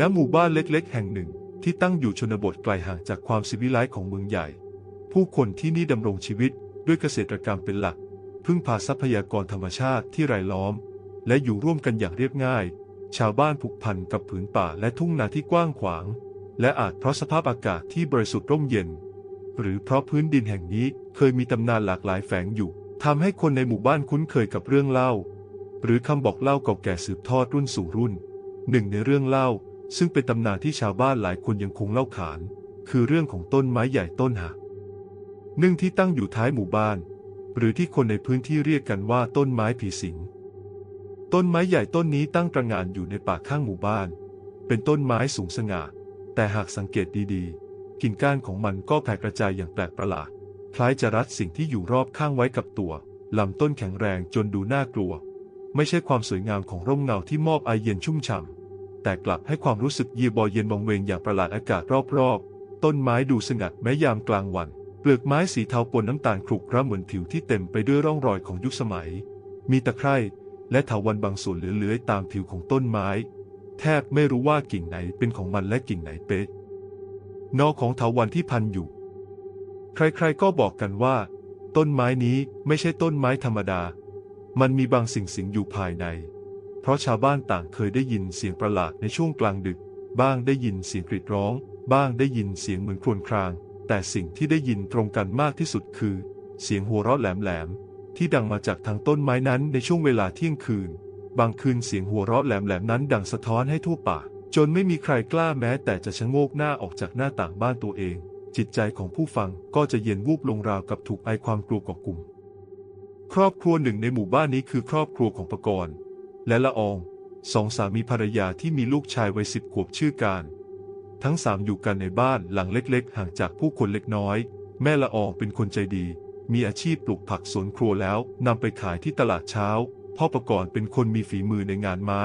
ณหมู่บ้านเล็กๆ แห่งหนึ่งที่ตั้งอยู่ชนบทไกลห่างจากความสิวิไลของเมืองใหญ่ ผู้คนที่นี่ดำรงชีวิตด้วยเกษตรกรรมเป็นหลัก พึ่งพาทรัพยากรธรรมชาติที่รายล้อม และอยู่ร่วมกันอย่างเรียบง่าย ชาวบ้านผูกพันกับผืนป่าและทุ่งนาที่กว้างขวาง และอาจเพราะสภาพอากาศที่บริสุทธิ์ร่มเย็น หรือเพราะพื้นดินแห่งนี้เคยมีตำนานหลากหลายแฝงอยู่ทำให้คนในหมู่บ้านคุ้นเคยกับเรื่องเล่า หรือคำบอกเล่าเก่าแก่สืบทอดรุ่นสู่รุ่น หนึ่งในเรื่องเล่า ซึ่งเป็นตำนานที่ชาวบ้านหลายคนยังคงเล่าขาน คือเรื่องของต้นไม้ใหญ่ต้นหักหนึ่งที่ตั้งอยู่ท้ายหมู่บ้าน หรือที่คนในพื้นที่เรียกกันว่าต้นไม้ผีสิง ต้นไม้ใหญ่ต้นนี้ตั้งตระหง่านอยู่ในป่าข้างหมู่บ้าน เป็นต้นไม้สูงสง่า แต่หากสังเกตดีๆ กิ่งก้านของมันก็แผ่กระจายอย่างแปลกประหลาด คล้ายจะรัดสิ่งที่อยู่รอบข้างไว้กับตัว ลำต้นแข็งแรงจนดูน่ากลัว ไม่ใช่ความสวยงามของร่มเงาที่มอบไอเย็นชุ่มฉ่ำ แต่กลับให้ความรู้สึกเยียบอเย็นวังเวงอย่างประหลาดอากาศรอบๆ ต้นไม้ดูสงัดแม้ยามกลางวัน เปลือกไม้สีเทาปนน้ำตาลครุขระเหมือนผิวที่เต็มไปด้วยร่องรอยของยุคสมัย มีตะไคร่และเถาวัลย์บางส่วนเหลือๆตามผิวของต้นไม้ แทบไม่รู้ว่ากิ่งไหนเป็นของมันและกิ่งไหนเป๊ะนอกของเถาวัลย์ที่พันอยู่ ใครๆก็บอกกันว่า ต้นไม้นี้ไม่ใช่ต้นไม้ธรรมดา มันมีบางสิ่งสิงอยู่ภายใน เพราะชาวบ้านต่างเคยได้ยินเสียงประหลาดในช่วงกลางดึก บ้างได้ยินเสียงกรีดร้อง บ้างได้ยินเสียงเหมือนครวญคราง แต่สิ่งที่ได้ยินตรงกันมากที่สุดคือ เสียงหัวเราะแหลมๆที่ดังมาจากทางต้นไม้นั้นในช่วงเวลาเที่ยงคืน บางคืนเสียงหัวเราะแหลมๆนั้นดังสะท้อนให้ทั่วป่า จนไม่มีใครกล้าแม้แต่จะชะโงกหน้าออกจากหน้าต่างบ้านตัวเอง จิตใจของผู้ฟังก็จะเย็นวูบลงราวกับถูกไอความกลัวก่อกลุ่มครอบครัวหนึ่งในหมู่บ้านนี้คือครอบครัวของปกรณ์ และละอองสองสามีภรรยาที่มีลูกชายวัยสิบขวบชื่อการ ทั้งสามอยู่กันในบ้านหลังเล็กๆ ห่างจากผู้คนเล็กน้อย แม่ละอองเป็นคนใจดี มีอาชีพปลูกผักสวนครัวแล้วนำไปขายที่ตลาดเช้า พ่อประกรณ์เป็นคนมีฝีมือในงานไม้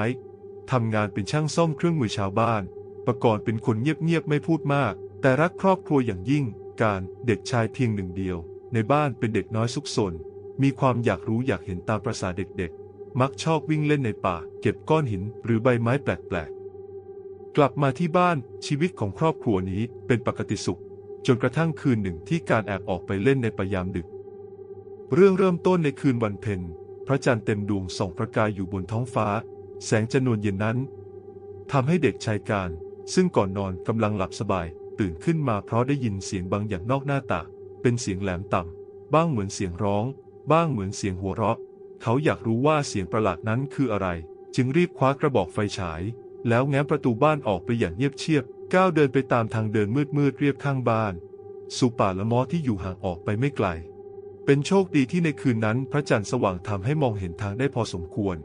ทำงานเป็นช่างซ่อมเครื่องมือชาวบ้าน ประกรณ์เป็นคนเงียบๆไม่พูดมาก แต่รักครอบครัวอย่างยิ่ง การเด็กชายเพียงหนึ่งเดียว ในบ้านเป็นเด็กน้อยซุกซนมีความอยากรู้อยากเห็นตามประษาเด็กๆ มักชอบวิ่งเล่นในป่า เก็บก้อนหินหรือใบไม้แปลกๆ กลับมาที่บ้านชีวิตของครอบครัวนี้เป็นปกติสุข จนกระทั่งคืนหนึ่งที่การแอบออกไปเล่นในปยามดึก เรื่องเริ่มต้นในคืนวันเพ็ญพระจันทร์เต็มดวงส่องประกายอยู่บนท้องฟ้า แสงจนวนเย็นนั้นทำให้เด็กชายการ ซึ่งก่อนนอนกำลังหลับสบาย ตื่นขึ้นมาเพราะได้ยินเสียงบางอย่างนอกหน้าต่างเป็นเสียงแหลมต่ำบ้างเหมือนเสียงร้อง บ้างเหมือนเสียงหัวเราะ เขาอยากรู้ว่าเสียงประหลาดนั้นคืออะไร จึงรีบคว้ากระบอกไฟฉาย แล้วแง้มประตูบ้านออกไปอย่างเงียบเชียบ ก้าวเดินไปตามทางเดินมืดๆเรียบข้างบ้าน สู่ป่าละมอที่อยู่ห่างออกไปไม่ไกล เป็นโชคดีที่ในคืนนั้นพระจันทร์สว่างทำให้มองเห็นทางได้พอสมควร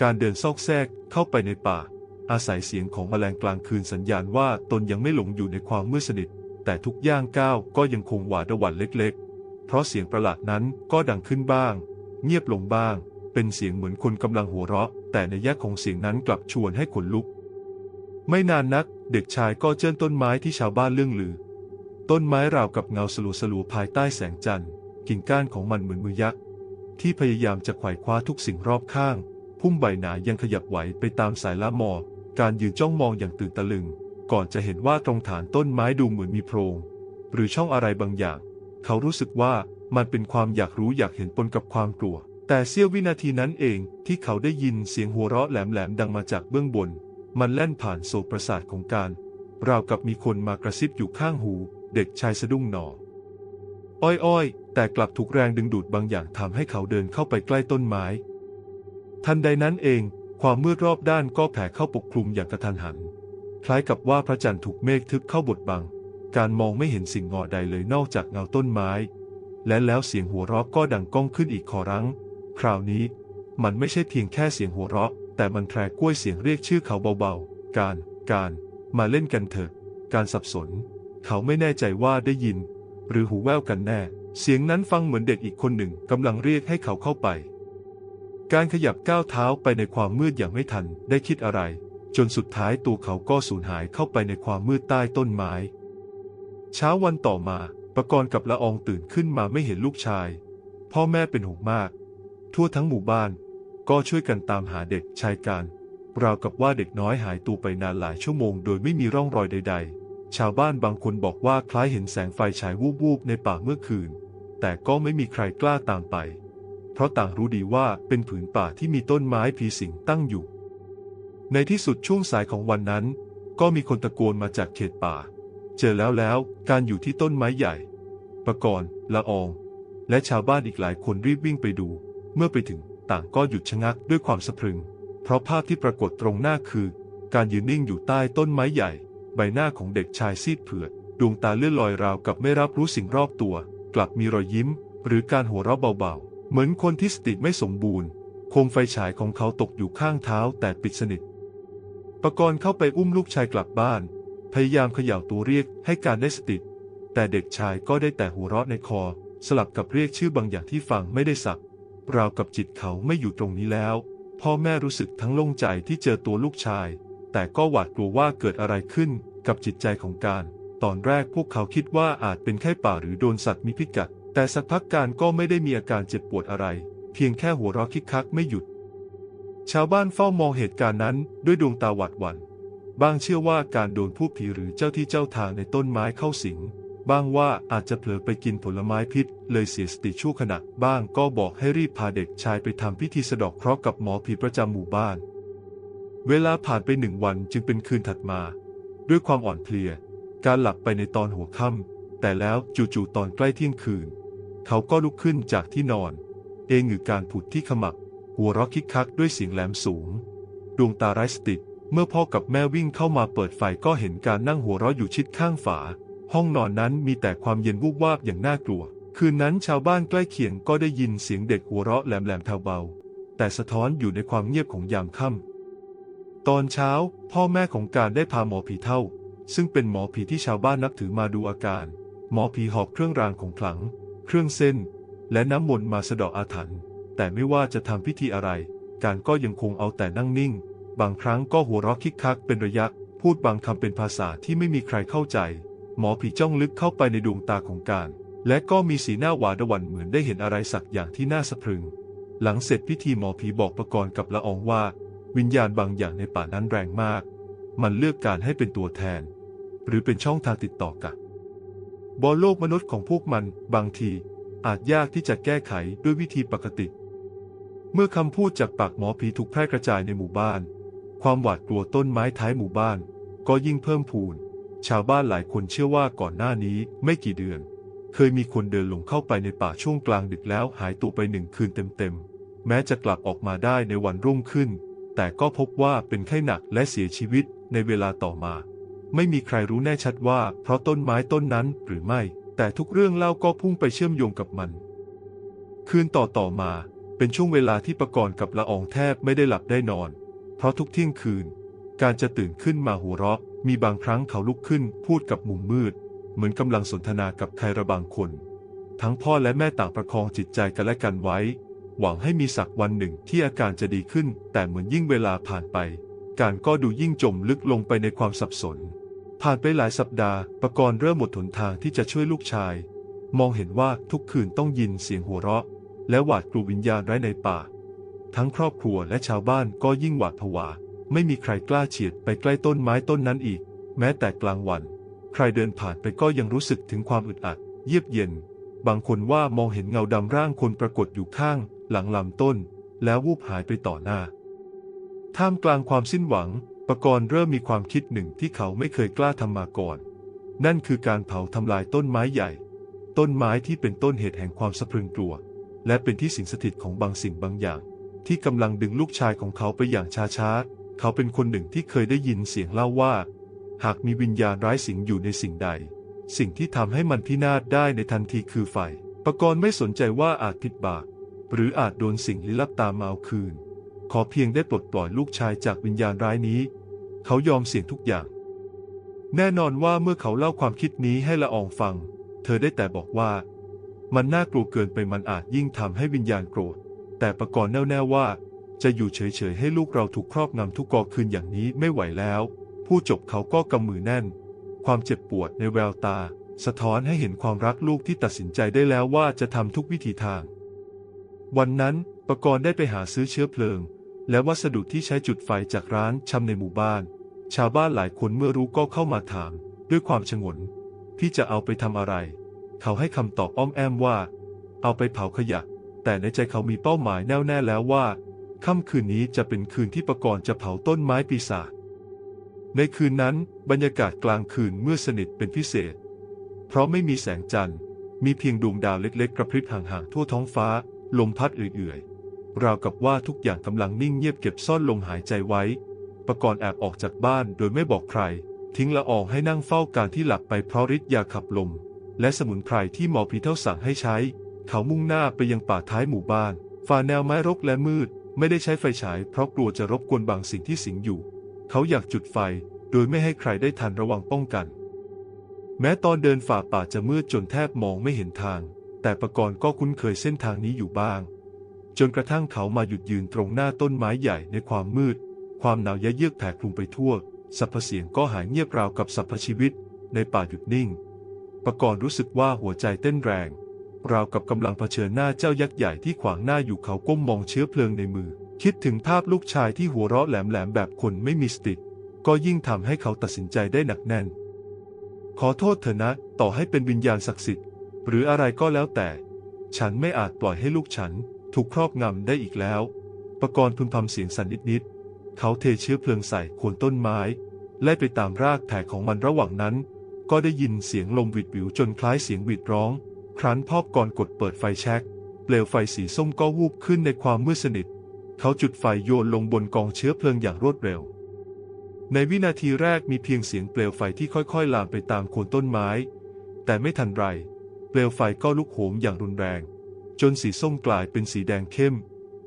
การเดินซอกแซกเข้าไปในป่า อาศัยเสียงของแมลงกลางคืนสัญญาณว่าตนยังไม่หลงอยู่ในความมืดสนิท แต่ทุกย่างก้าวก็ยังคงหวาดระหวั่นเล็ก ๆ เพราะเสียงประหลาดนั้นก็ดังขึ้นบ้าง เงียบลงบ้าง เป็นเสียงเหมือนคนกำลังหัวเราะ แต่ในแยะของเสียงนั้นกลับชวนให้ขนลุก ไม่นานนัก เด็กชายก็เจิ้นต้นไม้ที่ชาวบ้านเรื่องลือ ต้นไม้ราวกับเงาสลัวสลัวภายใต้แสงจันทร์กิ่งก้านของมันเหมือนมือยักษ์ที่พยายามจะไขว่คว้าทุกสิ่งรอบข้าง พุ่มใบหนายังขยับไหวไปตามสายละมอ การยืนจ้องมองอย่างตื่นตะลึง ก่อนจะเห็นว่าตรงฐานต้นไม้ดูเหมือนมีโพรง หรือช่องอะไรบางอย่าง เขารู้สึกว่า มันเป็นความอยากรู้อยากเห็นปนกับความกลัว แต่เสี้ยววินาทีนั้นเองที่เขาได้ยินเสียงหัวเราะแหลมๆดังมาจากเบื้องบน มันแล่นผ่านโสตประสาทของการราวกับมีคนมากระซิบอยู่ข้างหู เด็กชายสะดุ้งหนอ อ้อยๆ แต่กลับถูกแรงดึงดูดบางอย่างทำให้เขาเดินเข้าไปใกล้ต้นไม้ ทันใดนั้นเอง ความมืดรอบด้านก็แผ่เข้าปกคลุมอย่างกระทันหัน คล้ายกับว่าพระจันทร์ถูกเมฆทึบเข้าบดบัง การมองไม่เห็นสิ่งงอใดเลยนอกจากเงาต้นไม้ และแล้วเสียงหัวเราะก็ดังก้องขึ้นอีกขอรั้ง คราวนี้ มันไม่ใช่เพียงแค่เสียงหัวเราะ แต่มันแทรกล้วยเสียงเรียกชื่อเขาเบาๆ การ การ มาเล่นกันเถอะ การสับสน เขาไม่แน่ใจว่าได้ยิน หรือหูแว่วกันแน่ เสียงนั้นฟังเหมือนเด็กอีกคนหนึ่งกำลังเรียกให้เขาเข้าไป การขยับก้าวเท้าไปในความมืดอย่างไม่ทันได้คิดอะไร จนสุดท้ายตัวเขาก็สูญหายเข้าไปในความมืดใต้ต้นไม้ เช้าวันต่อมา ประกรณ์กับละอองตื่นขึ้นมาไม่เห็นลูกชาย พ่อแม่เป็นห่วงมาก ทั่วทั้งหมู่บ้านก็ช่วยกันตามหาเด็กชายการราวกับว่าเด็กน้อยหายตัวไปนานหลายชั่วโมงโดยไม่มีร่องรอยใด ๆ ชาวบ้านบางคนบอกว่าคล้ายเห็นแสงไฟฉายวูบๆในป่าเมื่อคืน แต่ก็ไม่มีใครกล้าตามไป เพราะต่างรู้ดีว่าเป็นผืนป่าที่มีต้นไม้ผีสิงตั้งอยู่ ในที่สุดช่วงสายของวันนั้น ก็มีคนตะโกนมาจากเขตป่า เจอแล้วแล้ว การอยู่ที่ต้นไม้ใหญ่ ประกรณ์ละออง และชาวบ้านอีกหลายคนรีบวิ่งไปดู เมื่อไปถึงต่างก็หยุดชะงักด้วยความสะพรึง เพราะภาพที่ปรากฏตรงหน้าคือ การยืนนิ่งอยู่ใต้ต้นไม้ใหญ่ ใบหน้าของเด็กชายซีดเผือดดวงตาเลื่อนลอยราวกับไม่รับรู้สิ่งรอบตัว กลับมีรอยยิ้ม หรือการหัวเราะเบาๆ เหมือนคนที่สติไม่สมบูรณ์โคมไฟฉายของเขาตกอยู่ข้างเท้าแต่ปิดสนิทประกรณ์เข้าไปอุ้มลูกชายกลับบ้าน พยายามเขย่าตัวเรียกให้การได้สติ แต่เด็กชายก็ได้แต่หัวเราะในคอ สลับกับเรียกชื่อบางอย่างที่ฟังไม่ได้สับราวกับจิตเขาไม่อยู่ตรงนี้แล้ว พ่อแม่รู้สึกทั้งโล่งใจที่เจอตัวลูกชาย แต่ก็หวาดกลัวว่าเกิดอะไรขึ้นกับจิตใจของการ ตอนแรกพวกเขาคิดว่าอาจเป็นแค่ป่าหรือโดนสัตว์มีพิษกัด แต่สักพักการก็ไม่ได้มีอาการเจ็บปวดอะไร เพียงแค่หัวเราะคิกคักไม่หยุด ชาวบ้านเฝ้ามองเหตุการณ์นั้นด้วยดวงตาหวาดหวัน่น บางเชื่อว่าการโดนผู้ผีหรือเจ้าที่เจ้าทางในต้นไม้เข้าสิง บ้างว่าอาจจะเผลอไปกินผลไม้พิษ เลยเสียสติชั่วขณะ บ้างก็บอกให้รีบพาเด็กชายไปทำพิธีสะดอกเคราะห์กับหมอผีประจำหมู่บ้าน เวลาผ่านไปหนึ่งวันจึงเป็นคืนถัดมา ด้วยความอ่อนเพลีย การหลับไปในตอนหัวค่ำแต่แล้วจู่ๆตอนใกล้เที่ยงคืน เขาก็ลุกขึ้นจากที่นอน เองหรือการผุดที่ขมับหัวเราะคิกคักด้วยเสียงแหลมสูง ดวงตาไร้สติ เมื่อพ่อกับแม่วิ่งเข้ามาเปิดไฟก็เห็นการนั่งหัวเราะอยู่ชิดข้างฝา ห้องนอนนั้นมีแต่ความเย็นวูบวาบอย่างน่ากลัว คืนนั้นชาวบ้านใกล้เคียงก็ได้ยินเสียงเด็กหัวเราะแหลมๆแผ่วเบาแต่สะท้อนอยู่ในความเงียบของยามค่ำตอนเช้า พ่อแม่ของการได้พาหมอผีเท่า ซึ่งเป็นหมอผีที่ชาวบ้านนับถือมาดูอาการ หมอผีหอบเครื่องรางของขลัง เครื่องเส้น และน้ำมนต์มาสะดาะอาถรรพ์แต่ไม่ว่าจะทำพิธีอะไร การก็ยังคงเอาแต่นั่งนิ่ง บางครั้งก็หัวเราะคิกคักเป็นระยะ พูดบางคำเป็นภาษาที่ไม่มีใครเข้าใจ หมอผีจ้องลึกเข้าไปในดวงตาของการ และก็มีสีหน้าหวาดหวั่นเหมือนได้เห็นอะไรสักอย่างที่น่าสะพรึง หลังเสร็จพิธีหมอผีบอกประกรณ์กับละอองว่า วิญญาณบางอย่างในป่านั้นแรงมาก มันเลือกการให้เป็นตัวแทน หรือเป็นช่องทางติดต่อกับบอลโลกมนุษย์ของพวกมันบางที อาจยากที่จะแก้ไขด้วยวิธีปกติ เมื่อคำพูดจากปากหมอผีถูกแพร่กระจายในหมู่บ้าน ความหวาดกลัวต้นไม้ท้ายหมู่บ้าน ก็ยิ่งเพิ่มพูน ชาวบ้านหลายคนเชื่อว่าก่อนหน้านี้ไม่กี่เดือน เคยมีคนเดินลงเข้าไปในป่าช่วงกลางดึกแล้วหายตัวไปหนึ่งคืนเต็มๆ แม้จะกลับออกมาได้ในวันรุ่งขึ้น แต่ก็พบว่าเป็นไข้หนักและเสียชีวิตในเวลาต่อมา ไม่มีใครรู้แน่ชัดว่าเพราะต้นไม้ต้นนั้นหรือไม่ แต่ทุกเรื่องเล่าก็พุ่งไปเชื่อมโยงกับมัน คืนต่อต่อมา เป็นช่วงเวลาที่ประกรณ์กับละอองแทบไม่ได้หลับได้นอน เพราะทุกเที่ยงคืน การจะตื่นขึ้นมาหัวเราะ มีบางครั้งเขาลุกขึ้นพูดกับมุมมืด เหมือนกำลังสนทนากับใครระบางคน ทั้งพ่อและแม่ต่างประคองจิตใจกันและกันไว้ หวังให้มีสักวันหนึ่งที่อาการจะดีขึ้น แต่เหมือนยิ่งเวลาผ่านไป การก็ดูยิ่งจมลึกลงไปในความสับสน ผ่านไปหลายสัปดาห์ ประกรณ์เริ่มหมดหนทางที่จะช่วยลูกชาย มองเห็นว่าทุกคืนต้องยินเสียงหัวเราะ และหวาดกลัววิญญาณไร้ในป่า ทั้งครอบครัวและชาวบ้านก็ยิ่งหวาดผวา ไม่มีใครกล้าเฉียดไปใกล้ต้นไม้ต้นนั้นอีก แม้แต่กลางวัน ใครเดินผ่านไปก็ยังรู้สึกถึงความอึดอัด เยียบเย็น บางคนว่ามองเห็นเงาดำร่างคนปรากฏอยู่ข้างหลังลำต้น แล้ววูบหายไปต่อหน้า ท่ามกลางความสิ้นหวัง ประกรณ์เริ่มมีความคิดหนึ่งที่เขาไม่เคยกล้าทำมาก่อน นั่นคือการเผาทำลายต้นไม้ใหญ่ ต้นไม้ที่เป็นต้นเหตุแห่งความสะพรึงกลัว และเป็นที่สิงสถิตของบางสิ่งบางอย่าง ที่กำลังดึงลูกชายของเขาไปอย่างช้าๆ เขาเป็นคนหนึ่งที่เคยได้ยินเสียงเล่าว่า หากมีวิญญาณร้ายสิงอยู่ในสิ่งใด สิ่งที่ทำให้มันพินาศได้ในทันทีคือไฟประกรณ์ไม่สนใจว่าอาจผิดบาปหรืออาจโดนสิ่งลี้ลับตามมาเอาคืน ขอเพียงได้ปลดปล่อยลูกชายจากวิญญาณร้ายนี้ เขายอมเสี่ยงทุกอย่าง แน่นอนว่าเมื่อเขาเล่าความคิดนี้ให้ละอองฟัง เธอได้แต่บอกว่า มันน่ากลัวเกินไปมันอาจยิ่งทำให้วิญญาณโกรธ แต่ประกรณ์แน่ๆว่า จะอยู่เฉยๆให้ลูกเราถูกครอบงำทุกกอคืนอย่างนี้ไม่ไหวแล้ว ผู้จบเขาก็กำมือแน่น ความเจ็บปวดในแววตา สะท้อนให้เห็นความรักลูกที่ตัดสินใจได้แล้วว่าจะทำทุกวิถีทาง วันนั้นประกรณ์ได้ไปหาซื้อเชื้อเพลิง และวัสดุที่ใช้จุดไฟจากร้านชำในหมู่บ้าน ชาวบ้านหลายคนเมื่อรู้ก็เข้ามาถาม ด้วยความชงนพี่จะเอาไปทำอะไร เขาให้คำตอบอ้อมแอมว่า เอาไปเผาขยะ แต่ในใจเขามีเป้าหมายแน่วแน่แล้วว่า ค่ำคืนนี้จะเป็นคืนที่ประกรณ์จะเผาต้นไม้ปีศาจในคืนนั้นบรรยากาศกลางคืนเมืดสนิทเป็นพิเศษ เพราะไม่มีแสงจันทร์ มีเพียงดวงดาวเล็กๆ กระพริบห่างๆทั่วท้องฟ้า ลมพัดเอื่อยๆ ราวกับว่าทุกอย่างกำลังนิ่งเงียบเก็บซ่อนลมหายใจไว้ ประกรณ์แอบออกจากบ้านโดยไม่บอกใคร ทิ้งละอองให้นั่งเฝ้าการที่หลับไปเพราะฤทธิ์ยาขับลม และสมุนไพรที่หมอผีเท่าสั่งให้ใช้ เขามุ่งหน้าไปยังป่าท้ายหมู่บ้าน ฝ่าแนวไม้รกและมืด ไม่ได้ใช้ไฟฉายเพราะกลัวจะรบกวนบางสิ่งที่สิงอยู่ เขาอยากจุดไฟ โดยไม่ให้ใครได้ทันระวังป้องกัน แม้ตอนเดินฝ่าป่าจะมืดจนแทบมองไม่เห็นทาง แต่ประกรณ์ก็คุ้นเคยเส้นทางนี้อยู่บ้าง จนกระทั่งเขามาหยุดยืนตรงหน้าต้นไม้ใหญ่ในความมืด ความหนาวยะเยือกแผ่คลุมไปทั่วสรรพเสียงก็หายเงียบราวกับสรรพชีวิต ในป่าหยุดนิ่งประกรณ์รู้สึกว่าหัวใจเต้นแรง ราวกับกำลังเผชิญหน้าเจ้ายักษ์ใหญ่ที่ขวางหน้าอยู่เขาก้มมองเชื้อเพลิงในมือ คิดถึงภาพลูกชายที่หัวเราะแหลมๆแบบคนไม่มีสติก็ยิ่งทำให้เขาตัดสินใจได้หนักแน่น ขอโทษเถอะนะ ต่อให้เป็นวิญญาณศักดิ์สิทธิ์ หรืออะไรก็แล้วแต่ ฉันไม่อาจปล่อยให้ลูกฉันถูกครอบงำได้อีกแล้ว ประกรณ์พึมพำเสียงสั่นนิดๆเขาเทเชื้อเพลิงใส่โคนต้นไม้ ไล่ไปตามรากแผลของมันระหว่างนั้น ก็ได้ยินเสียงลมหวิดหวิวจนคล้ายเสียงหวีดร้อง ครั้นพ่อกรกดเปิดไฟแช็กเปลวไฟสีส้มก็วูบขึ้นในความมืดสนิท เขาจุดไฟโยนลงบนกองเชื้อเพลิงอย่างรวดเร็ว ในวินาทีแรกมีเพียงเสียงเปลวไฟที่ค่อยๆ ลามไปตามโคนต้นไม้ แต่ไม่ทันไร เปลวไฟก็ลุกโหมอย่างรุนแรง จนสีส้มกลายเป็นสีแดงเข้ม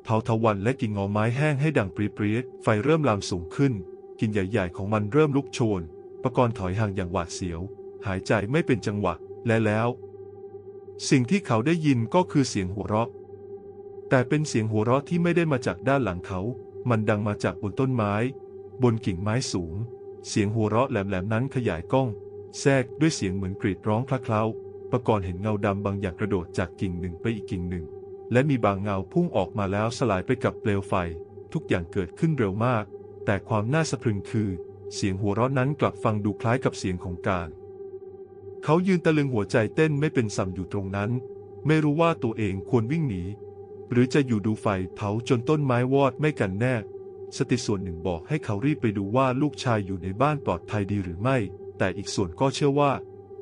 เผาทวันและกิ่งงอไม้แห้งให้ดังปรีเปรีดไฟเริ่มลามสูงขึ้น กิ่งใหญ่ๆของมันเริ่มลุกโชน ประกรณ์ถอยห่างอย่างหวาดเสียว หายใจไม่เป็นจังหวะ และแล้ว สิ่งที่เขาได้ยินก็คือเสียงหัวเราะ แต่เป็นเสียงหัวเราะที่ไม่ได้มาจากด้านหลังเขา มันดังมาจากบนต้นไม้ บนกิ่งไม้สูง เสียงหัวเราะแหลมๆนั้นขยายกล้อง แทรกด้วยเสียงเหมือนกรีดร้องคลาเคล้าประกรณ์เห็นเงาดำบางอย่างกระโดดจากกิ่งหนึ่งไปอีกกิ่งหนึ่ง และมีบางเงาพุ่งออกมาแล้วสลายไปกับเปลวไฟ ทุกอย่างเกิดขึ้นเร็วมาก แต่ความน่าสะพรึงคือ เสียงหัวเราะนั้นกลับฟังดูคล้ายกับเสียงของการ เขายืนตะลึงหัวใจเต้นไม่เป็นสัมอยู่ตรงนั้น ไม่รู้ว่าตัวเองควรวิ่งหนี หรือจะอยู่ดูไฟเผาจนต้นไม้วอดไม่กันแน่ สติส่วนหนึ่งบอกให้เขารีบไปดูว่าลูกชายอยู่ในบ้านปลอดภัยดีหรือไม่ แต่อีกส่วนก็เชื่อว่า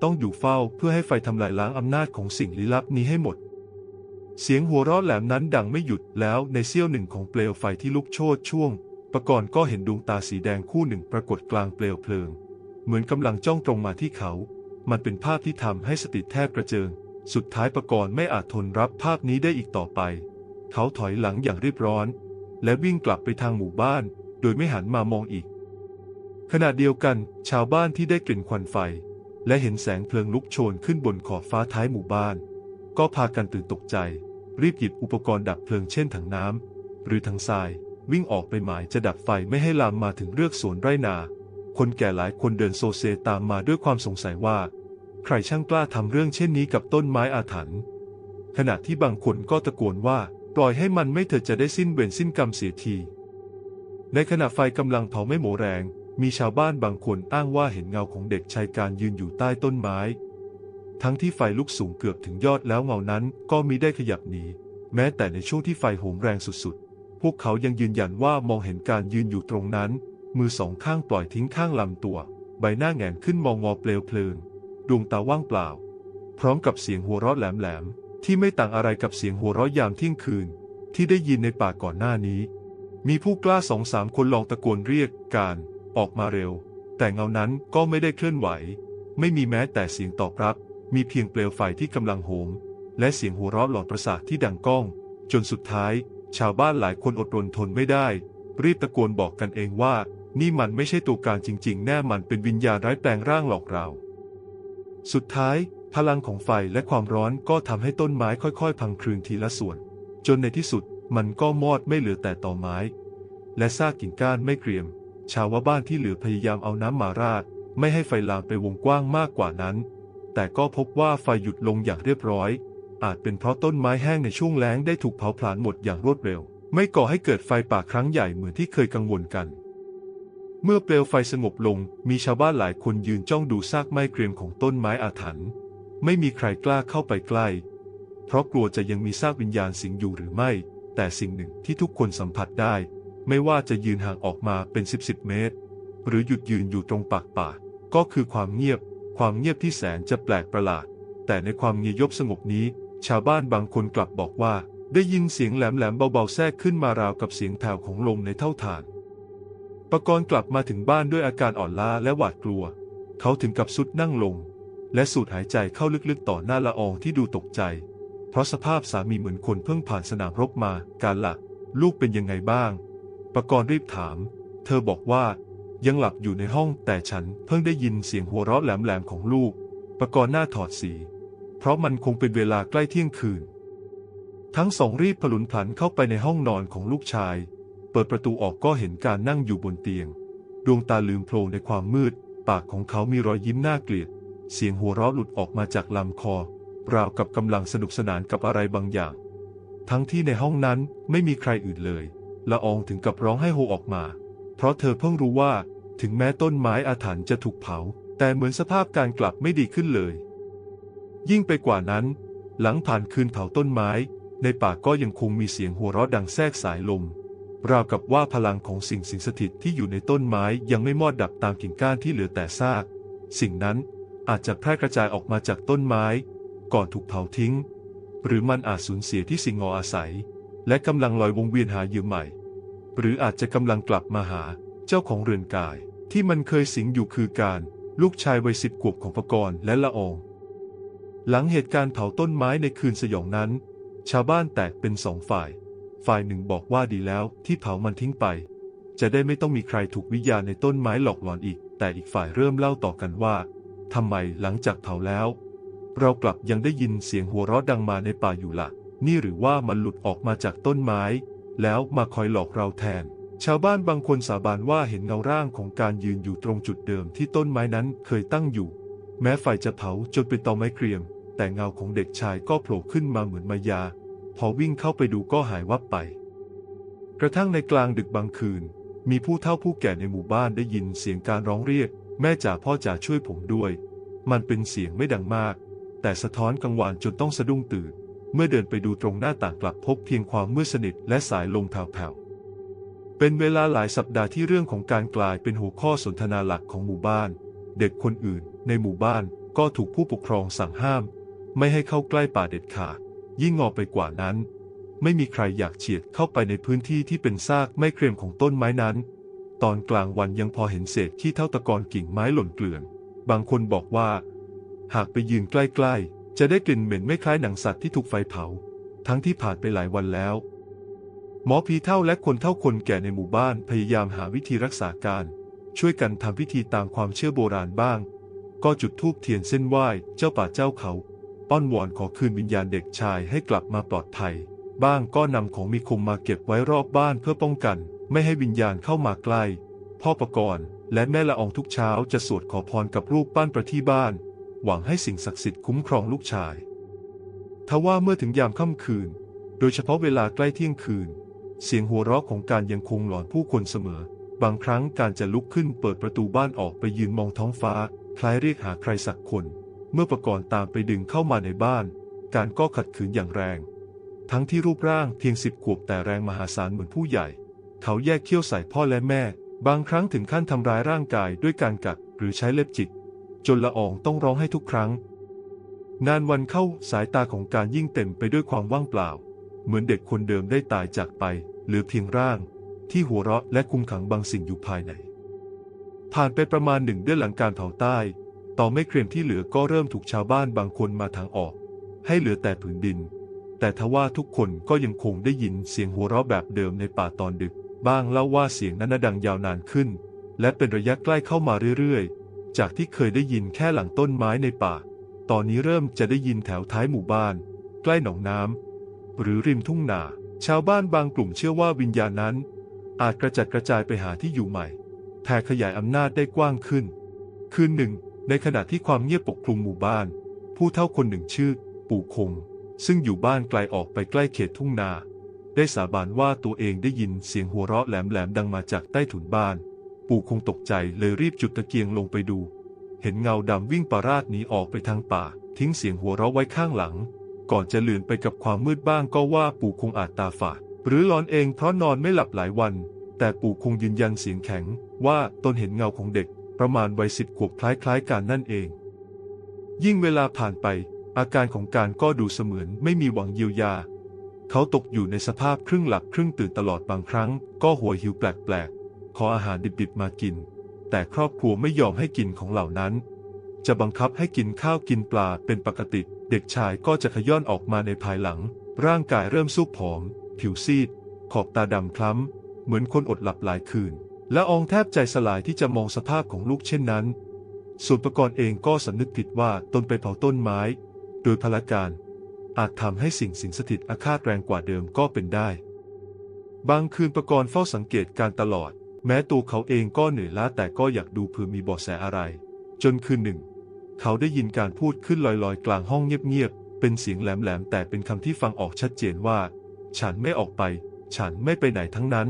ต้องอยู่เฝ้าเพื่อให้ไฟทำลายล้างอำนาจของสิ่งลี้ลับนี้ให้หมด เสียงหัวเราะแหลมนั้นดังไม่หยุดแล้วในเสี้ยวหนึ่งของเปลวไฟที่ลุกโชนช่วงประกรณ์ก็เห็นดวงตาสีแดงคู่หนึ่งปรากฏกลางเปลวเพลิง เหมือนกำลังจ้องตรงมาที่เขา มันเป็นภาพที่ทำให้สติแทบกระเจิง สุดท้ายประกรณ์ไม่อาจทนรับภาพนี้ได้อีกต่อไป เขาถอยหลังอย่างรีบร้อน และวิ่งกลับไปทางหมู่บ้าน โดยไม่หันมามองอีก ขณะเดียวกัน ชาวบ้านที่ได้กลิ่นควันไฟ และเห็นแสงเพลิงลุกโชนขึ้นบนขอบฟ้าท้ายหมู่บ้าน ก็พากันตื่นตกใจ รีบหยิบอุปกรณ์ดับเพลิงเช่นถังน้ำหรือถังทรายวิ่งออกไปหมายจะดับไฟไม่ให้ลามมาถึงเรือกสวนไร่นา คนแก่หลายคนเดินโซเซตามมาด้วยความสงสัยว่า ใครช่างกล้าทำเรื่องเช่นนี้กับต้นไม้อาถรรพ์ขณะที่บางคนก็ตะโกนว่า ปล่อยให้มันไม่เถิดจะได้สิ้นเวรสิ้นกรรมเสียที ในขณะไฟกำลังเผาไม่หมแรง มีชาวบ้านบางคนอ้างว่าเห็นเงาของเด็กชายการยืนอยู่ใต้ต้นไม้ ทั้งที่ไฟลุกสูงเกือบถึงยอดแล้วเงานั้นก็มีได้ขยับหนีแม้แต่ในช่วงที่ไฟโหมแรงสุดๆ พวกเขายังยืนยันว่ามองเห็นการยืนอยู่ตรงนั้น มือสองข้างปล่อยทิ้งข้างลำตัว ใบหน้าแหงนขึ้นมองงอเปลวเพลิง ดวงตาว่างเปล่า พร้อมกับเสียงหัวเราะแหลมๆที่ไม่ต่างอะไรกับเสียงหัวเราะยามเที่ยงคืน ที่ได้ยินในป่าก่อนหน้านี้ มีผู้กล้าสองสามคนลองตะโกนเรียกการออกมาเร็ว แต่เงานั้นก็ไม่ได้เคลื่อนไหว ไม่มีแม้แต่เสียงตอบรับ มีเพียงเปลวไฟที่กำลังโหม และเสียงหัวเราะหลอนประสาทที่ดังก้อง จนสุดท้าย ชาวบ้านหลายคนอดรนทนไม่ได้ รีบตะโกนบอกกันเองว่า นี่มันไม่ใช่ตัวการจริง ๆ แน่มันเป็นวิญญาณร้ายแปลงร่างหลอกเรา สุดท้าย พลังของไฟและความร้อนก็ทำให้ต้นไม้ค่อยๆ พังคลืนทีละส่วน จนในที่สุดมันก็มอดไม่เหลือแต่ตอไม้ และซากกิ่งก้านไม่เกรียม ชาวบ้านที่เหลือพยายามเอาน้ำมาราด ไม่ให้ไฟลามไปวงกว้างมากกว่านั้น แต่ก็พบว่าไฟหยุดลงอย่างเรียบร้อย อาจเป็นเพราะต้นไม้แห้งในช่วงแล้งได้ถูกเผาผลาญหมดอย่างรวดเร็ว ไม่ก่อให้เกิดไฟป่าครั้งใหญ่เหมือนที่เคยกังวลกัน เมื่อเปลวไฟสงบลง มีชาวบ้านหลายคนยืนจ้องดูซากไม้เกรียมของต้นไม้อาถรรพ์ ไม่มีใครกล้าเข้าไปใกล้ เพราะกลัวจะยังมีซากวิญญาณสิงอยู่หรือไม่ แต่สิ่งหนึ่งที่ทุกคนสัมผัสได้ ไม่ว่าจะยืนห่างออกมาเป็นสิบสิบเมตร หรือหยุดยืนอยู่ตรงปากป่า ก็คือความเงียบ ความเงียบที่แสนจะแปลกประหลาด แต่ในความเงียบสงบนี้ ชาวบ้านบางคนกลับบอกว่า ได้ยินเสียงแหลมๆเบาๆแทรกขึ้นมาราวกับเสียงแผ่วของลมในเท่าฐาน ปกรณ์กลับมาถึงบ้านด้วยอาการอ่อนล้าและหวาดกลัว เขาถึงกับสุดนั่งลง และสูดหายใจเข้าลึกๆต่อหน้าละอองที่ดูตกใจ เพราะสภาพสามีเหมือนคนเพิ่งผ่านสนามรบมา การละลูกเป็นยังไงบ้าง ปกรณ์รีบถาม เธอบอกว่า ยังหลับอยู่ในห้องแต่ฉันเพิ่งได้ยินเสียงหัวเราะแหลมๆของลูก ปกรณ์หน้าถอดสี เพราะมันคงเป็นเวลาใกล้เที่ยงคืน ทั้งสองรีบผลุนผันเข้าไปในห้องนอนของลูกชาย เปิดประตูออกก็เห็นการนั่งอยู่บนเตียง ดวงตาลืมโพลงในความมืด ปากของเขามีรอยยิ้มน่าเกลียด เสียงหัวเราะหลุดออกมาจากลำคอ ราวกับกำลังสนุกสนานกับอะไรบางอย่าง ทั้งที่ในห้องนั้นไม่มีใครอื่นเลย ละอองถึงกับร้องให้โฮออกมา เพราะเธอเพิ่งรู้ว่า ถึงแม้ต้นไม้อาถรรพ์จะถูกเผา แต่เหมือนสภาพการกลับไม่ดีขึ้นเลย ยิ่งไปกว่านั้น หลังผ่านคืนเผาต้นไม้ ในป่าก็ยังคงมีเสียงหัวเราะดังแทรกสายลม ราวกับว่าพลังของสิ่งสิงสถิตที่อยู่ในต้นไม้ยังไม่มอดดับตามกิ่งก้านที่เหลือแต่ซาก สิ่งนั้นอาจจะแพร่กระจายออกมาจากต้นไม้ ก่อนถูกเผาทิ้ง หรือมันอาจสูญเสียที่สิงงออาศัย และกำลังลอยวงเวียนหาเหยื่อใหม่ หรืออาจจะกำลังกลับมาหาเจ้าของเรือนกาย ที่มันเคยสิงอยู่คือการลูกชายวัยสิบขวบของปกรณ์และละออง หลังเหตุการณ์เผาต้นไม้ในคืนสยองนั้น ชาวบ้านแตกเป็นสองฝ่าย ฝ่ายหนึ่งบอกว่าดีแล้วที่เผามันทิ้งไป จะได้ไม่ต้องมีใครถูกวิญญาณในต้นไม้หลอกหลอนอีก แต่อีกฝ่ายเริ่มเล่าต่อกันว่าทำไมหลังจากเผาแล้ว เรากลับยังได้ยินเสียงหัวเราะดังมาในป่าอยู่ละ่ะ นี่หรือว่ามันหลุดออกมาจากต้นไม้ แล้วมาคอยหลอกเราแทน ชาวบ้านบางคนสาบานว่าเห็นเงาร่างของการยืนอยู่ตรงจุดเดิมที่ต้นไม้นั้นเคยตั้งอยู่ แม้ไฟจะเผาจนเป็นตอไม้เกรียม แต่เงาของเด็กชายก็โผล่ขึ้นมาเหมือนมายา พอวิ่งเข้าไปดูก็หายวับไป กระทั่งในกลางดึกบางคืน มีผู้เฒ่าผู้แก่ในหมู่บ้านได้ยินเสียงการร้องเรียก แม่จ๋าพ่อจ๋าช่วยผมด้วย มันเป็นเสียงไม่ดังมาก แต่สะท้อนกังวานจนต้องสะดุ้งตื่น เมื่อเดินไปดูตรงหน้าต่างกลับพบเพียงความมืดสนิทและสายลมแผ่วๆเป็นเวลาหลายสัปดาห์ที่เรื่องของการกลายเป็นหัวข้อสนทนาหลักของหมู่บ้าน เด็กคนอื่น ในหมู่บ้านก็ถูกผู้ปกครองสั่งห้าม ไม่ให้เข้าใกล้ป่าเด็ดขาด ยิ่งงอไปกว่านั้น ไม่มีใครอยากเฉียดเข้าไปในพื้นที่ที่เป็นซากไม่เกรียมของต้นไม้นั้น ตอนกลางวันยังพอเห็นเศษขี้เท่าตะกอนกิ่งไม้หล่นเกลื่อน บางคนบอกว่า หากไปยืนใกล้ๆ จะได้กลิ่นเหม็นไม่คล้ายหนังสัตว์ที่ถูกไฟเผา ทั้งที่ผ่านไปหลายวันแล้ว หมอผีเท่าและคนเท่าคนแก่ในหมู่บ้านพยายามหาวิธีรักษาการ ช่วยกันทำพิธีตามความเชื่อโบราณบ้าง ก็จุดธูปเทียนเส้นไหว้เจ้าป่าเจ้าเขา ป้อนวอนขอคืนวิญญาณเด็กชายให้กลับมาปลอดภัย บ้างก็นำของมีคมมาเก็บไว้รอบบ้านเพื่อป้องกัน ไม่ให้วิญญาณเข้ามาใกล้ พ่อประกรณ์และแม่ละอองทุกเช้าจะสวดขอพรกับรูปปั้นประที่บ้าน หวังให้สิ่งศักดิ์สิทธิ์คุ้มครองลูกชาย ทว่าเมื่อถึงยามค่ำคืน โดยเฉพาะเวลาใกล้เที่ยงคืน เสียงหัวเราะของการยังคงหลอนผู้คนเสมอ บางครั้งการจะลุกขึ้นเปิดประตูบ้านออกไปยืนมองท้องฟ้า คล้ายเรียกหาใครสักคน เมื่อประกรณ์ตามไปดึงเข้ามาในบ้าน การก็ขัดขืนอย่างแรง ทั้งที่รูปร่างเพียงสิบขวบแต่แรงมหาศาลเหมือนผู้ใหญ่ เขาแยกเขี้ยวใส่พ่อและแม่ บางครั้งถึงขั้นทำร้ายร่างกายด้วยการกัดหรือใช้เล็บจิก จนละอองต้องร้องให้ทุกครั้ง นานวันเข้าสายตาของการยิ่งเต็มไปด้วยความว่างเปล่า เหมือนเด็กคนเดิมได้ตายจากไปเหลือเพียงร่าง ที่หัวเราะและคุมขังบางสิ่งอยู่ภายใน ผ่านไปประมาณหนึ่งเดือนหลังการเผาใต้ ต่อไม่เครมที่เหลือก็เริ่มถูกชาวบ้านบางคนมาทางออก ให้เหลือแต่ผืนดิน แต่ทว่าทุกคนก็ยังคงได้ยินเสียงหัวเราะแบบเดิมในป่าตอนดึก บ้างเล่าว่าเสียงนั้นดังยาวนานขึ้น และเป็นระยะใกล้เข้ามาเรื่อยๆ จากที่เคยได้ยินแค่หลังต้นไม้ในป่า ตอนนี้เริ่มจะได้ยินแถวท้ายหมู่บ้าน ใกล้หนองน้ำหรือริมทุ่งนา ชาวบ้านบางกลุ่มเชื่อว่าวิญญาณนั้น อาจกระจัดกระจายไปหาที่อยู่ใหม่แผ่ขยายอำนาจได้กว้างขึ้น คืนหนึ่ง ในขณะที่ความเงียบปกคลุมหมู่บ้าน ผู้เฒ่าคนหนึ่งชื่อ ปู่คง ซึ่งอยู่บ้านไกลออกไปใกล้เขตทุ่งนา ได้สาบานว่าตัวเองได้ยินเสียงหัวเราะแหลมๆดังมาจากใต้ถุนบ้าน ปู่คงตกใจเลยรีบจุดตะเกียงลงไปดู เห็นเงาดำวิ่งปาราดหนีออกไปทางป่า ทิ้งเสียงหัวเราะไว้ข้างหลัง ก่อนจะเลือนไปกับความมืดบ้างก็ว่าปู่คงอาจตาฝาดหรือหลอนเองเพราะนอนไม่หลับหลายวัน แต่ปู่คงยืนยันเสียงแข็งว่าตนเห็นเงาของเด็ก ประมาณวัยสิบขวบคล้ายๆการนั่นเอง ยิ่งเวลาผ่านไป อาการของการก็ดูเสมือนไม่มีหวังเยียวยา เขาตกอยู่ในสภาพครึ่งหลับครึ่งตื่นตลอดบางครั้ง ก็หัวหิวแปลกๆ ขออาหารดิบๆมากิน แต่ครอบครัวไม่ยอมให้กินของเหล่านั้น จะบังคับให้กินข้าวกินปลาเป็นปกติ เด็กชายก็จะขย้อนออกมาในภายหลัง ร่างกายเริ่มซุบผอม ผิวซีด ขอบตาดำคล้ำ เหมือนคนอดหลับหลายคืน ละอองแทบใจสลายที่จะมองสภาพของลูกเช่นนั้น ส่วนประกรณ์เองก็สำนึกผิดว่าตนไปเผาต้นไม้ โดยพละการ อาจทำให้สิ่งสิงสถิตอาฆาตแรงกว่าเดิมก็เป็นได้ บางคืนประกรณ์เฝ้าสังเกตการตลอด แม้ตัวเขาเองก็เหนื่อยล้าแต่ก็อยากดูเผื่อมีเบาะแสอะไร จนคืนหนึ่ง เขาได้ยินการพูดขึ้นลอยๆ กลางห้องเงียบๆ เป็นเสียงแหลมๆแต่เป็นคำที่ฟังออกชัดเจนว่า ฉันไม่ออกไป ฉันไม่ไปไหนทั้งนั้น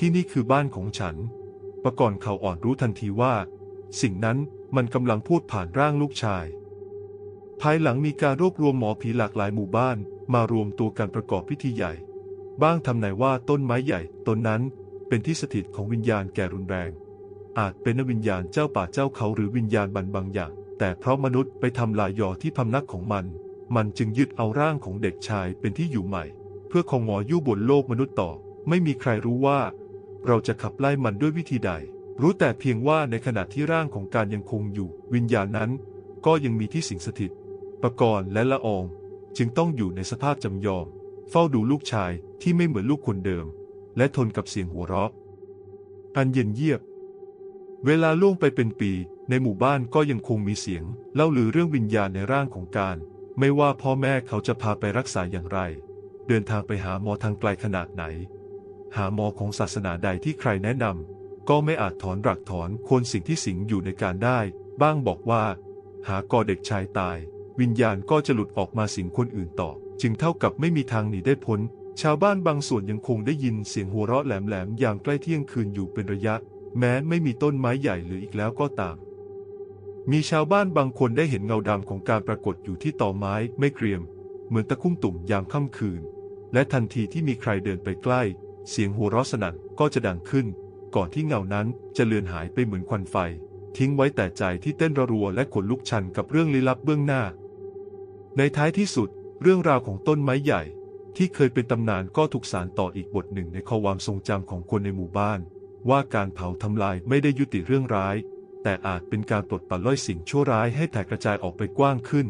ที่นี่คือบ้านของฉัน ประกรณ์เขาอ่อนรู้ทันทีว่า สิ่งนั้นมันกำลังพูดผ่านร่างลูกชาย ภายหลังมีการรวบรวมหมอผีหลากหลายหมู่บ้าน มารวมตัวกันประกอบพิธีใหญ่ บ้างทำนายว่าต้นไม้ใหญ่ต้นนั้นเป็นที่สถิตของวิญญาณแก่รุนแรง อาจเป็นวิญญาณเจ้าป่าเจ้าเขาหรือวิญญาณบันบางอย่าง แต่เพราะมนุษย์ไปทำลายยอที่พำนักของมัน มันจึงยึดเอาร่างของเด็กชายเป็นที่อยู่ใหม่ เพื่อคงหมออยู่บนโลกมนุษย์ต่อ ไม่มีใครรู้ว่า เราจะขับไล่มันด้วยวิธีใด รู้แต่เพียงว่าในขณะที่ร่างของการยังคงอยู่ วิญญาณนั้นก็ยังมีที่สิงสถิต ประกรณ์และละออง จึงต้องอยู่ในสภาพจำยอม เฝ้าดูลูกชายที่ไม่เหมือนลูกคนเดิม และทนกับเสียงหัวเราะอันเย็นเยียบ เวลาล่วงไปเป็นปี ในหมู่บ้านก็ยังคงมีเสียง เล่าลือเรื่องวิญญาณในร่างของการ ไม่ว่าพ่อแม่เขาจะพาไปรักษาอย่างไร เดินทางไปหาหมอทางไกลขนาดไหน หาหมอของศาสนาใดที่ใครแนะนำก็ไม่อาจถอนรักถอนคนสิ่งที่สิงอยู่ในการได้ บ้างบอกว่า หากอเด็กชายตาย วิญญาณก็จะหลุดออกมาสิงคนอื่นต่อ จึงเท่ากับไม่มีทางหนีได้พ้น ชาวบ้านบางส่วนยังคงได้ยินเสียงหัวเราะแหลมๆยามใกล้เที่ยงคืนอยู่เป็นระยะ แม้ไม่มีต้นไม้ใหญ่หลืออีกแล้วก็ตาม มีชาวบ้านบางคนได้เห็นเงาดำของการปรากฏอยู่ที่ต่อไม้ไม่เกรียม เหมือนตะคุ่มตุ่มยามค่ำคืน และทันทีที่มีใครเดินไปใกล้ เสียงหัวเราะสนั่นก็จะดังขึ้น ก่อนที่เงานั้นจะเลือนหายไปเหมือนควันไฟ ทิ้งไว้แต่ใจที่เต้นระรัวและขนลุกชันกับเรื่องลี้ลับเบื้องหน้า ในท้ายที่สุด เรื่องราวของต้นไม้ใหญ่ ที่เคยเป็นตำนานก็ถูกสานต่ออีกบทหนึ่งในความทรงจำของคนในหมู่บ้าน ว่าการเผาทำลายไม่ได้ยุติเรื่องร้าย แต่อาจเป็นการปลดปล่อยสิ่งชั่วร้ายให้แผ่กระจายออกไปกว้างขึ้น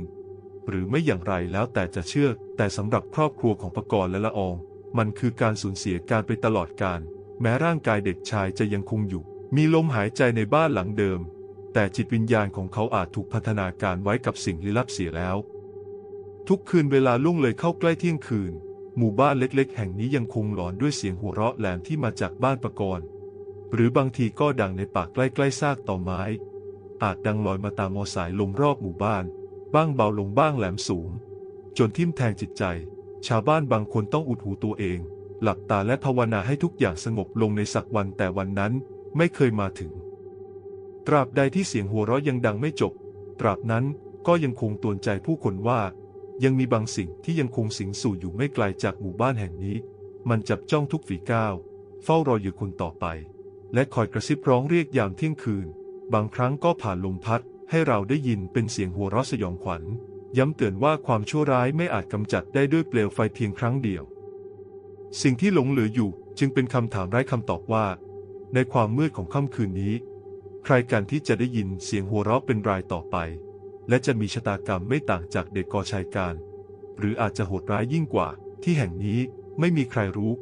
หรือไม่อย่างไรแล้วแต่จะเชื่อ แต่สำหรับครอบครัวของปกรณ์และละออง มันคือการสูญเสียการไปตลอดการ แม้ร่างกายเด็กชายจะยังคงอยู่ มีลมหายใจในบ้านหลังเดิม แต่จิตวิญญาณของเขาอาจถูกพัฒนาการไว้กับสิ่งลี้ลับเสียแล้ว ทุกคืนเวลาล่วงเลยเข้าใกล้เที่ยงคืน หมู่บ้านเล็ก ๆ แห่งนี้ยังคงหลอนด้วยเสียงหัวเราะแหลมที่มาจากบ้านประกรณ์หรือบางทีก็ดังในป่าใกล้ๆซากต่อไม้ อาจดังลอยมาตามมอสายลมรอบหมู่บ้าน บ้างเบาลงบ้างแหลมสูง จนทิ่มแทงจิตใจ ชาวบ้านบางคนต้องอุดหูตัวเอง หลับตาและภาวนาให้ทุกอย่างสงบลงในสักวันแต่วันนั้นไม่เคยมาถึง ตราบใดที่เสียงหัวเราะยังดังไม่จบ ตราบนั้นก็ยังคงตวนใจผู้คนว่า ยังมีบางสิ่งที่ยังคงสิงสู่อยู่ไม่ไกลจากหมู่บ้านแห่งนี้ มันจับจ้องทุกฝีก้าวเฝ้ารออยู่คนต่อไป และคอยกระซิบร้องเรียกยามเที่ยงคืน บางครั้งก็ผ่านลมพัดให้เราได้ยินเป็นเสียงหัวเราะสยองขวัญ ย้ำเตือนว่าความชั่วร้ายไม่อาจกำจัดได้ด้วยเปลวไฟเพียงครั้งเดียว สิ่งที่หลงเหลืออยู่จึงเป็นคำถามไร้คำตอบว่า ในความมืดของค่ำคืนนี้ ใครกันที่จะได้ยินเสียงหัวเราะเป็นรายต่อไป และจะมีชะตากรรมไม่ต่างจากเด็กกอชายการ หรืออาจจะโหดร้ายยิ่งกว่า ที่แห่งนี้ไม่มีใครรู้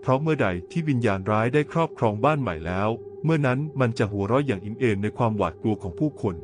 เพราะเมื่อใดที่วิญญาณร้ายได้ครอบครองบ้านใหม่แล้ว เมื่อนั้นมันจะหัวเราะอย่างอิ่มเอมในความหวาดกลัวของผู้คน